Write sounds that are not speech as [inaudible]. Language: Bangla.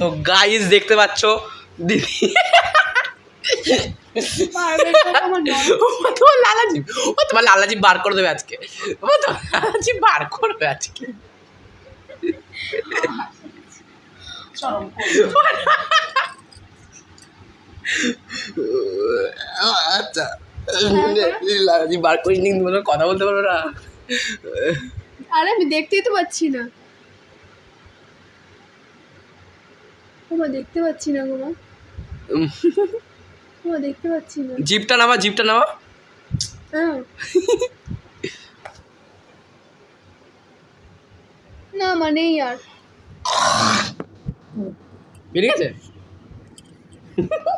তো গাইস দেখতে পাচ্ছ? দিদি। তোমার লালাজি। ও তোমার লালাজি বার করে দেবে আজকে। ও তোমার লালাজি বার করবে আজকে। আচ্ছা বার করিস নি তোমার কথা বলতে পারব না। আরে আমি দেখতেই তো পাচ্ছি না। ওমা দেখতে পাচ্ছি না গোমা উম, দেখতে পাচ্ছি না। জিপটা নামা জিপটা নামা। হ্যাঁ। না মানেই আর। বেরিয়ে গেছে [laughs]